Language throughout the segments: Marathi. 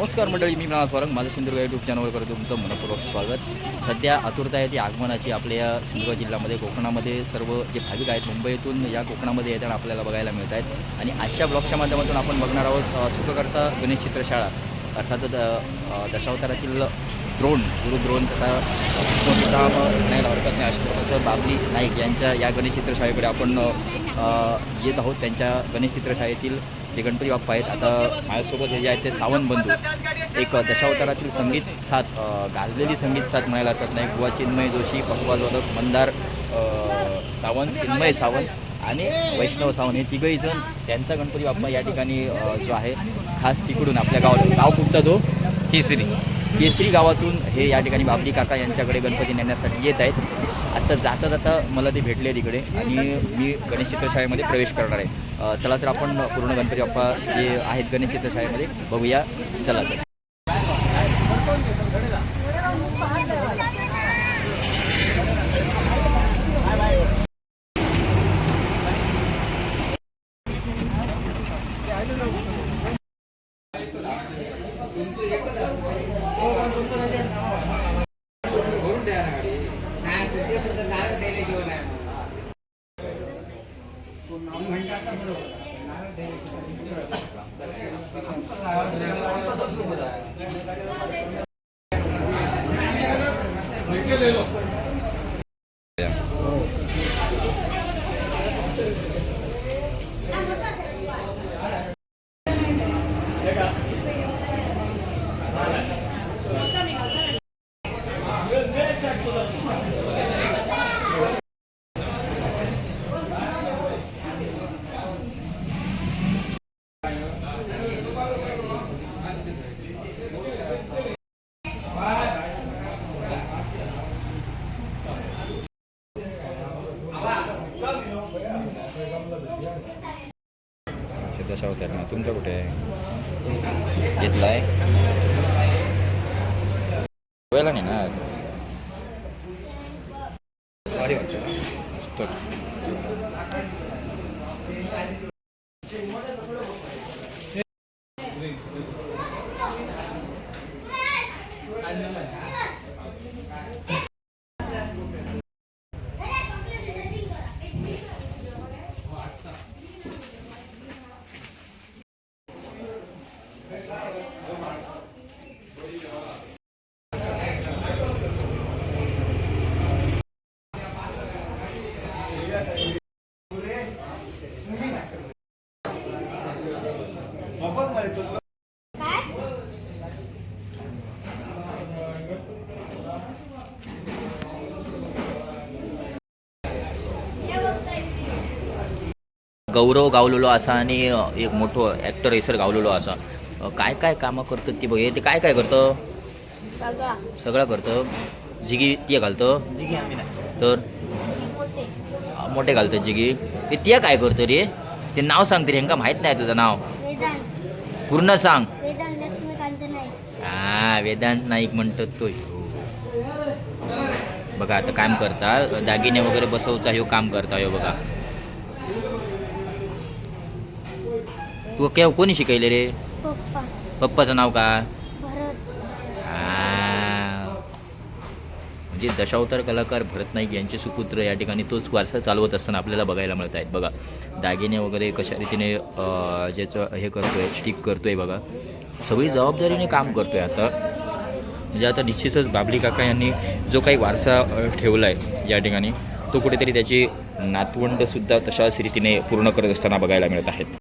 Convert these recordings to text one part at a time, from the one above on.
नमस्कार मंडळी मी मृणाल स्वरंग. माझं सिंधुदुर्ग यूट्यूब चॅनलवर करतो तुमचं मनपूर्वक स्वागत. सध्या आतुरता आहे ती आगमनाची. आपल्या या सिंधुदुर्ग जिल्ह्यामध्ये कोकणामध्ये सर्व जे भाविक आहेत मुंबईतून या कोकणामध्ये येताना आपल्याला बघायला मिळत आहेत. आणि आजच्या ब्लॉगच्या माध्यमातून आपण बघणार आहोत सुखकर्ता गणेश चित्रशाळा. अर्थात द दशावतारातील द्रोण गुरुद्रोण तथा काम म्हणायला हरकत नाही अशा प्रकारचं बाबली नाईक यांच्या या गणेश चित्रशाळेकडे आपण येत आहोत. त्यांच्या गणेश चित्रशाळेतील जे गणपती बाप्पा आहेत आता माझ्यासोबत हे जे आहेत ते सावंत बंधू. एक दशावतारातील संगीत साथ गाजलेली संगीत साथ म्हणायला हरकत नाही. गोवा चिन्मय जोशी पकवाजवादक मंदार अ, सावंत चिन्मय सावंत आणि वैष्णव सावंत हे तिघही जण त्यांचा गणपती बाप्पा या ठिकाणी जो आहे खास तिकडून आपल्या गावात गाव कुठचा तो? केसरी. केसरी गावातून हे या ठिकाणी बाबली काका यांच्याकडे गणपती नेण्यासाठी येत आहेत. आत्ता जाता जाता मला ते भेटले तिकडे आणि मी गणेश चित्रशाळेमध्ये प्रवेश करणार आहे. चला तर आपण पूर्ण गणपती बाप्पा जे आहेत गणेश चित्रशाळेमध्ये बघूया. चला तर. 你是不是不 कशा होत्या ना. तुमचं कुठे? आहे घेतला आहे गोव्याला नाही ना? भारी वाटतं. गौरव गावलेलो असा आणि एक मोठं ॲक्टर हेसर गावलेलो असा. काय काय कामं करतात ती बघ ते काय काय करतं? सगळा सगळं करतं. जिगी ते घालतं. तर? मोठे घालतं जिगी. ते त्या काय करतं रे? ते नाव सांग तरी ह्यांका माहीत नाही तुझं नाव. वेदांत. पूर्ण सांग. वेदांत लक्ष्मीकांत नाईक. हा वेदांत नाईक म्हणतात तो. बघा आता काम करता. दागिने वगैरे बसवचा ह्यो काम करता ह्यो बघा. तू केव्हा कोणी शिकवले रे? पप्पा. पप्पाचं नाव काय भरत. आ, म्हणजे दशावतार कलाकार भरत नाईक यांचे सुपुत्र या ठिकाणी तोच वारसा चालवत असताना आपल्याला बघायला मिळत आहेत. बघा दागिने वगैरे कशा रीतीने अ, ज्याचं हे करतोय स्टिक करतोय बघा. सगळी जबाबदारीने काम करतोय आता. म्हणजे आता निश्चितच बाबली काका यांनी जो काही वारसा अ, ठेवला आहे या ठिकाणी तो कुठेतरी त्याची नातवंडसुद्धा तशाच रीतीने पूर्ण करत असताना बघायला मिळत आहेत.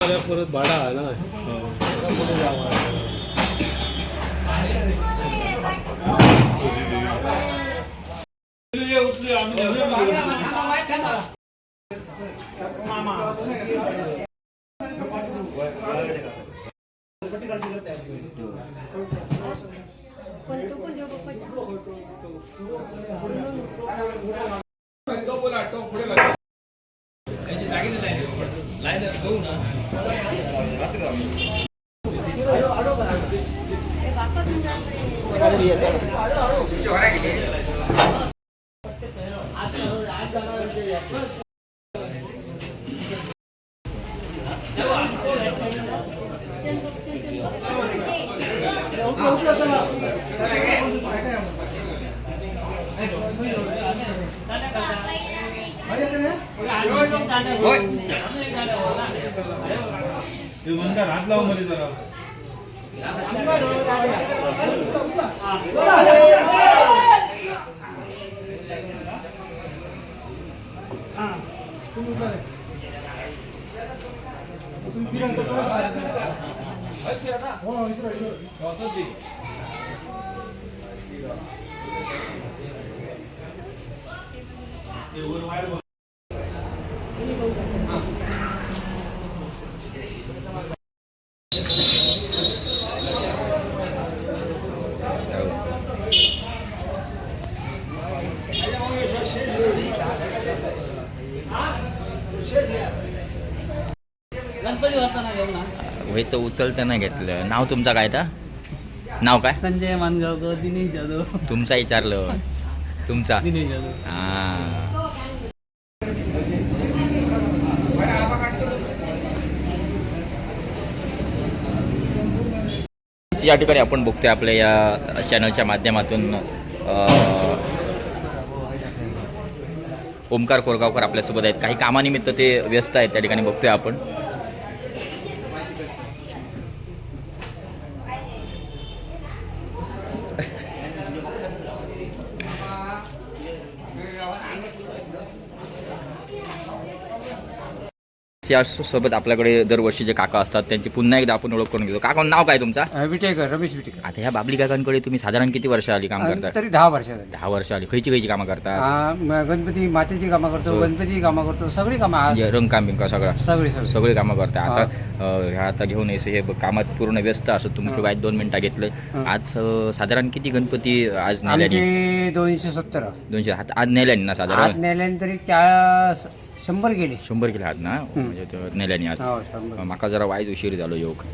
परत भाडा आहे ना पुढे जावं उचलू आम्ही नाही हात लावून मध्ये जरा गणपती करताना घेऊ ना हे तर उचलतं नाही घेतलं. नाव तुमचं काय तर नाव काय? संजय मानगावकर दिनेश जाधव. तुमचा विचारलं. तुमचा? दिनेश जाधव. हा. या ठिकाणी आपण बघतोय आपल्या या चॅनलच्या माध्यमातून ओमकार कोरगावकर आपल्यासोबत आहेत. काही कामानिमित्त ते व्यस्त आहेत त्या ठिकाणी बघतोय आपण. या सोबत आपल्याकडे दरवर्षी जे काका असतात त्यांची पुन्हा एकदा आपण ओळख करून घेतो. काका नाव काय तुमचा? विटेकर रमेश विटेकर. आता ह्या बाबली काकांकडे तुम्ही साधारण किती वर्ष आली काम करता? तरी दहा वर्ष झाली. दहा वर्ष आली. खयची खयची कामं करता? हा, म- गणपती मातेची कामं करतो हो. गणपतीची कामं करतो सगळी कामं आज. म्हणजे रंगकाम बिंका सगळं? सगळी सगळी. सगळी कामं करता. आता अं, ह्या आता घेऊन यायचं हे ब- कामात पूर्ण व्यस्त असत. तुमची हा. वाईट दोन मिनिटं घेतलं. हा. आज अं, साधारण किती गणपती आज नेल्यानी? आमचे दोनशे सत्तर. दोनशे हात आज नेल्यानी ना आज साधारण नेल्याने तरी चार शंभर गेले. शंभर किलो हात ना? म्हणजे ते नेल्यानी आज हो शंभर. माका जरा वाईज उशीर झालो योग.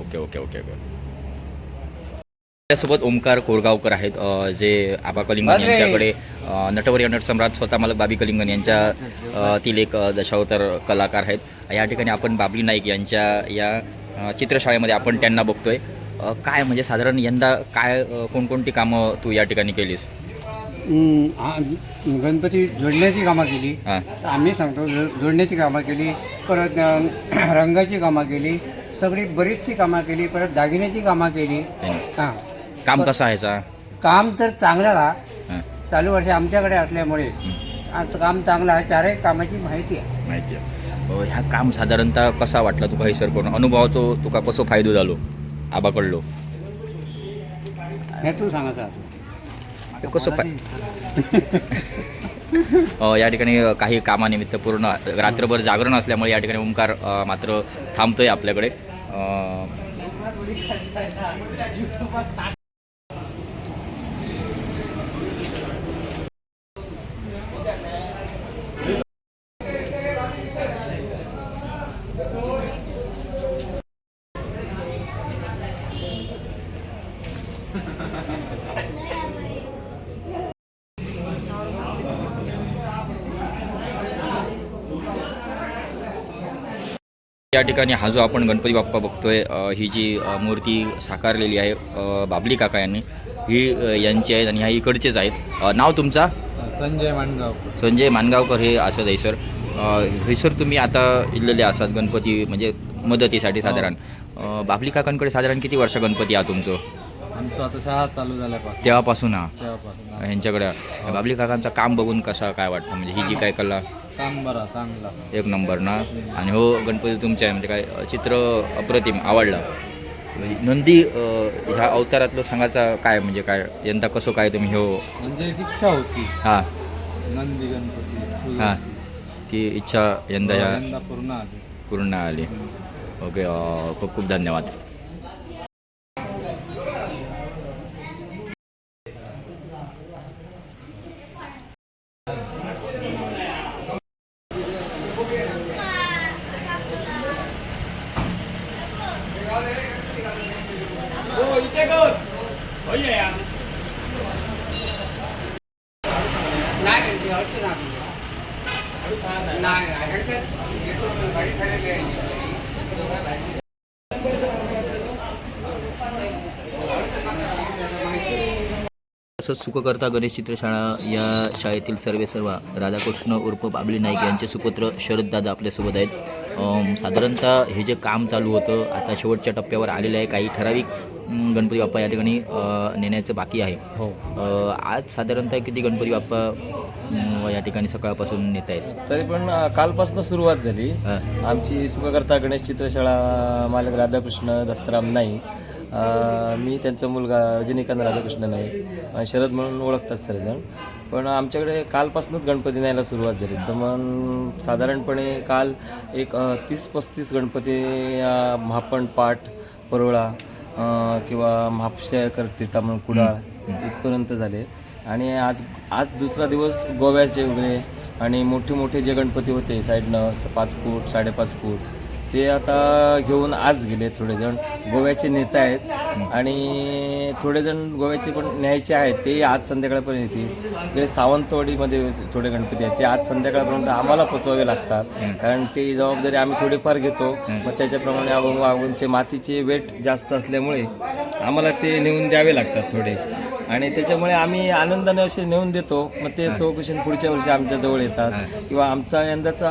Okay okay okay okay. त्यासोबत ओमकार कोरगावकर आहेत अ, जे आबा कलिंगन. यांच्याकडे अ, नटवर्य नटसम्राट स्वतः मालक बाबी कलिंगन यांच्या अ, तील एक अ, दशावतार कलाकार आहेत. या ठिकाणी आपण बाबली नाईक यांच्या या अ, चित्रशाळेमध्ये आपण त्यांना बघतोय. अ, काय म्हणजे साधारण यंदा काय अ, कोणकोणती कामं तू या ठिकाणी केलीस? हम्म, हा, गणपती जोडण्याची कामं केली. हां. आम्ही सांगतो जो- जोडण्याची कामं केली परत अं, रंगाची कामं केली सगळी बरीचशी कामं केली परत दागिन्याची कामं केली. हां. काम कसं आहे काम तर चांगलं हा हां. चालू वर्ष आमच्याकडे असल्यामुळे आज काम चांगलं आहे चारही कामाची माहिती आहे. माहिती आहे. अ, ह्या काम साधारणतः कसा वाटला तुका हैसर करून अनुभवाचो तुका कसो फायदो झालो? आबाकडलो? हे तू सांगायचं असं. कसं या ठिकाणी काही कामानिमित्त पूर्ण रात्रभर जागरण असल्यामुळे या ठिकाणी ओंकार मात्र थांबतोय आपल्याकडे. या ठिकाणी हा जो आपण गणपती बाप्पा बघतोय ही जी मूर्ती साकारलेली आहे बाबली काका यांनी ही यांची आहेत आणि ह्या इकडचेच आहेत. नाव तुमचा? संजय मानगावकर. संजय मानगावकर हे असत आहे सर. हैसर तुम्ही आता इल्लेले असतात गणपती म्हणजे मदतीसाठी साधारण. अ, बाबली काकांकडे साधारण किती वर्ष गणपती आहे तुमचं? आमचं आता शाळा चालू झाल्यापासून. तेव्हापासून हा? ह्यांच्याकडे. बाबली काकांचं काम बघून कसं काय वाटतं? म्हणजे ही जी काय कला? काम बरा चांगला एक नंबर ना? आणि हो गणपती तुमचे आहे म्हणजे काय चित्र अप्रतिम आवडलं. म्हणजे नंदी अ, ह्या अवतारातलं सांगायचा काय म्हणजे काय यंदा कसं काय तुम्ही हो? म्हणजे एक इच्छा होती. हां. नंदी गणपती हां. ती इच्छा यंदा ह्या यंदा पूर्ण आली. पूर्ण आली. ओके अ, खूप खूप धन्यवाद. नाही अडचण नाही नाही गाडी आहे. तसंच सुखकर्ता गणेश चित्रशाळा या शाळेतील सर्वे सर्व राधाकृष्ण उर्फ बाबली नाईक यांचे सुपुत्र शरददादा आपल्यासोबत आहेत साधारणतः हे जे काम चालू होतं आता शेवटच्या टप्प्यावर आलेलं आहे. काही ठराविक गणपती बाप्पा या ठिकाणी नेण्याचं बाकी आहे. हो. आज साधारणतः किती गणपती बाप्पा या ठिकाणी सकाळपासून नेत आहेत? तरी पण कालपासून सुरुवात झाली. आमची सुखकर्ता गणेश चित्रशाळा मालक राधाकृष्ण दत्तराम नाईक मी त्यांचा मुलगा रजनीकांत राधाकृष्ण नाईक अ, शरद म्हणून ओळखतात सर्वजण. पण आमच्याकडे कालपासूनच गणपती न्यायला सुरुवात झाली. मग साधारणपणे काल एक तीस पस्तीस गणपती महापण पाठ परोळा किंवा म्हापशेकर तिटा म्हणून कुडाळ इथपर्यंत झाले. आणि आज आज दुसरा दिवस गोव्याचे वगैरे आणि मोठे मोठे जे गणपती होते साईडनं पाच फूट साडेपाच फूट ते आता घेऊन आज गेले थोडेजण गोव्याचे नेते आहेत. आणि थोडेजण गोव्याचे पण न्यायचे आहेत. ते आज संध्याकाळपर्यंत येतील. इकडे सावंतवाडीमध्ये थोडे गणपती आहेत. ते आज संध्याकाळपर्यंत आम्हाला पोचवावे लागतात. कारण ती जबाबदारी आम्ही थोडीफार घेतो. मग त्याच्याप्रमाणे वागून वागून ते मातीचे वेट जास्त असल्यामुळे आम्हाला ते नेऊन द्यावे लागतात थोडे. आणि त्याच्यामुळे आम्ही आनंदाने असे नेऊन देतो. मग ते सवकुशन पुढच्या वर्षी आमच्या जवळ येतात. किंवा आमचा यंदाचा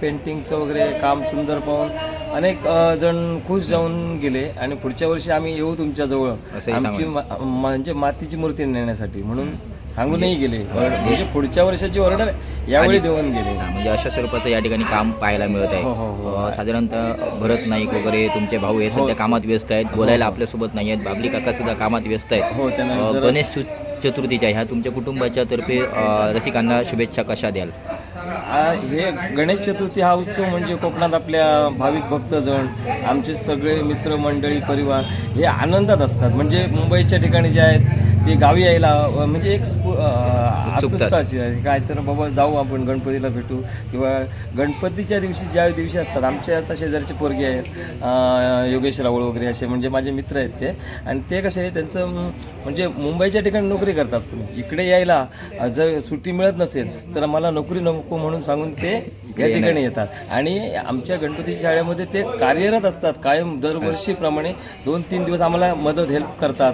पेंटिंगचं वगैरे काम सुंदर पाहून अनेक जण खुश जाऊन गेले. आणि पुढच्या वर्षी आम्ही येऊ तुमच्याजवळ आमची म्हणजे मातीची मूर्ती नेण्यासाठी. म्हणून सांगूनही गेले. म्हणजे पुढच्या वर्षाची ऑर्डर यावेळी देऊन गेले. म्हणजे अशा स्वरूपाचं या ठिकाणी काम पाहायला मिळत आहे. हो, हो, हो. साधारणतः भरत नाईक वगैरे तुमचे भाऊ हे सध्या कामात व्यस्त आहेत. बोलायला आपल्यासोबत नाही आहेत. बाबली काका सुद्धा कामात व्यस्त आहेत. हो गणेश चतु- चतुर्थीच्या ह्या तुमच्या कुटुंबाच्या तर्फे रसिकांना शुभेच्छा कशा द्याल? हे गणेश चतुर्थी हा उत्सव म्हणजे कोकणात आपल्या भाविक भक्तजण आमचे सगळे मित्रमंडळी परिवार हे आनंदात असतात. म्हणजे मुंबईच्या ठिकाणी जे आहेत ते गावी यायला म्हणजे एक. काय तर बाबा जाऊ आपण गणपतीला भेटू. किंवा गणपतीच्या दिवशी ज्या दिवशी असतात आमच्या आता शेजारचे पोरगे आहेत योगेश रावळ वगैरे असे म्हणजे माझे मित्र आहेत ते. आणि ते कसे आहे त्यांचं म्हणजे मुंबईच्या ठिकाणी नोकरी करतात. इकडे यायला जर सुट्टी मिळत नसेल तर मला नोकरी नको म्हणून सांगून ते या ठिकाणी येतात. आणि आमच्या गणपती शाळेमध्ये ते कार्यरत असतात. कायम दरवर्षीप्रमाणे दोन तीन दिवस आम्हाला मदत हेल्प करतात.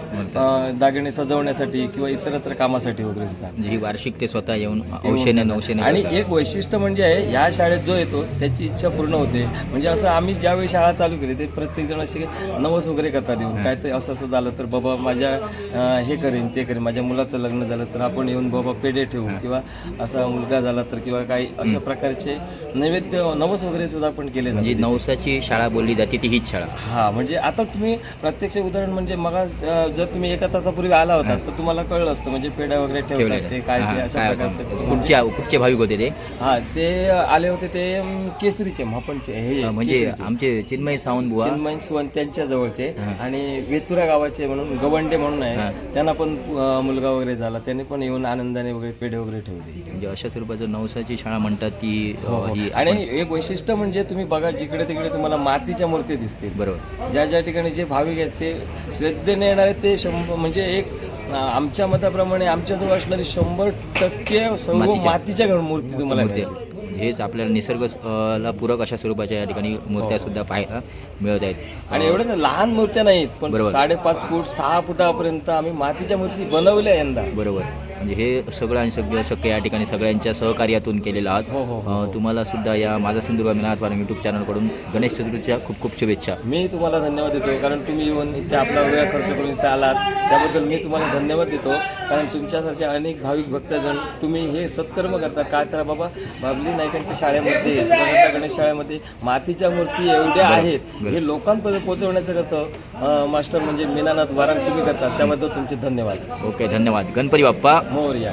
दागिने सजवण्यासाठी किंवा इतरत्र कामासाठी वगैरे सुद्धा. म्हणजे ही वार्षिक ते स्वतः येऊन औशेने नवशेने आणि एक वैशिष्ट्य म्हणजे आहे ह्या शाळेत जो येतो त्याची इच्छा पूर्ण होते. म्हणजे असं आम्ही ज्यावेळी शाळा चालू केली ते प्रत्येक जण असे नवस वगैरे करतात येऊन. काय ते असं असं झालं तर बाबा माझ्या हे करेन ते करेन. माझ्या मुलाचं लग्न झालं तर आपण येऊन बाबा पेढे ठेवू. किंवा असा मुलगा झाला तर किंवा काही अशा प्रकारचे नैवेद्य नवस वगैरे सुद्धा आपण केले म्हणजे नवसाची शाळा बोलली जाते ती हीच शाळा. हा म्हणजे आता तुम्ही प्रत्यक्ष उदाहरण म्हणजे मग जर तुम्ही एका तासापूर्वी आला होता तर तुम्हाला कळलं असतं म्हणजे पेढ्या वगैरे ठेवतात ते काय ते अशा प्रकारचे कुठच्या कुठचे भाविक होते ते? हा ते आले होते ते अं, केसरीचे महापणचे हे अ, म्हणजे केसरीचे. आमचे चिन्मय सावंत बुवा. चिन्मय सुवंत त्यांच्या जवळचे हा. आणि वेतुरा गावाचे म्हणून गवंडे म्हणून हा. आहे त्यांना पण अं, मुलगा वगैरे झाला. त्यांनी पण येऊन आनंदाने वगैरे पेढे वगैरे ठेवले. म्हणजे अशा स्वरूपाचं नवसाची शाळा म्हणतात ती अ, हो, हो. आणि एक वैशिष्ट्य म्हणजे तुम्ही बघा जिकडे तिकडे तुम्हाला मातीच्या मूर्ती दिसतील बरोबर ज्या ज्या ठिकाणी जे भाविक आहेत ते श्रद्धेने येणारे ते शंभर म्हणजे एक आमच्या मताप्रमाणे आमच्याजवळ असणारी शंभर टक्के सर्व मातीच्या. मूर्ती तुम्हाला मिळतील. हेच आपल्याला निसर्ग अ, ला पूरक अशा स्वरूपाच्या या ठिकाणी मूर्त्या सुद्धा पाहायला मिळत आहेत. हो. आणि एवढं लहान मूर्त्या नाहीत पण बरोबर. साडेपाच फूट सहा फुटापर्यंत आम्ही मातीच्या मूर्ती बनवल्या यंदा. बरोबर. म्हणजे हे सगळं आणि सगळं शक्य या ठिकाणी सगळ्यांच्या सहकार्यातून केलेलं आहात. हो, हो, हो, तुम्हाला सुद्धा या माझा सिंधुदुर्ग मिनात वारंग यूट्यूब चॅनलकडून गणेश चतुर्थीच्या खूप खूप शुभेच्छा. मी तुम्हाला धन्यवाद देतो कारण तुम्ही येऊन इथे आपला वेळ खर्च करून इथे आलात. त्याबद्दल मी तुम्हाला धन्यवाद देतो कारण तुमच्यासारखे अनेक भाविक भक्तजण तुम्ही हे सत्कर्म करता. काय तर बाबा बाबली नायकांच्या शाळेमध्ये सुगंधा गणेश शाळेमध्ये मातीच्या मूर्ती एवढ्या आहेत हे लोकांपर्यंत पोहोचवण्याचं करतं मास्टर म्हणजे मीनानाथ वारंग तुम्ही करतात. त्याबद्दल तुमचे धन्यवाद. ओके धन्यवाद. गणपती बाप्पा. मोरया.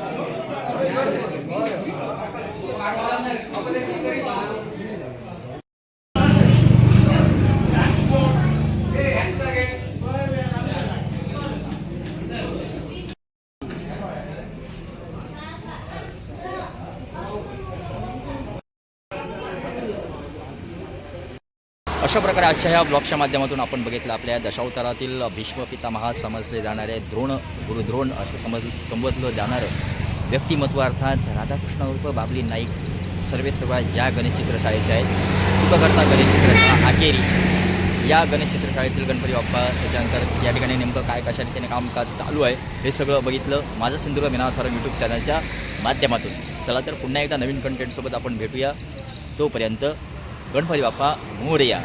अशा प्रकारे आजच्या ह्या ब्लॉगच्या माध्यमातून आपण बघितलं आपल्या दशावतारातील भीष्म पितामहा समजले जाणारे द्रोण गुरुद्रोण असं समज संबोधलं जाणारं व्यक्तिमत्व अर्थात राधाकृष्ण उर्फ बाबली नाईक सर्वे सर्व ज्या गणेश चित्रशाळेचे आहेत सुखकर्ता गणेश चित्रशाळा आकेरी या गणेश चित्रशाळेतील गणपती बाप्पा त्याच्यानंतर या ठिकाणी नेमकं काय कशा रीतीने कामकाज चालू आहे हे सगळं बघितलं माझं सिंधुदुर्ग मिनाथारम यूट्यूब चॅनलच्या माध्यमातून. चला तर पुन्हा एकदा नवीन कंटेंटसोबत आपण भेटूया. तोपर्यंत गणपती बाप्पा मोरया.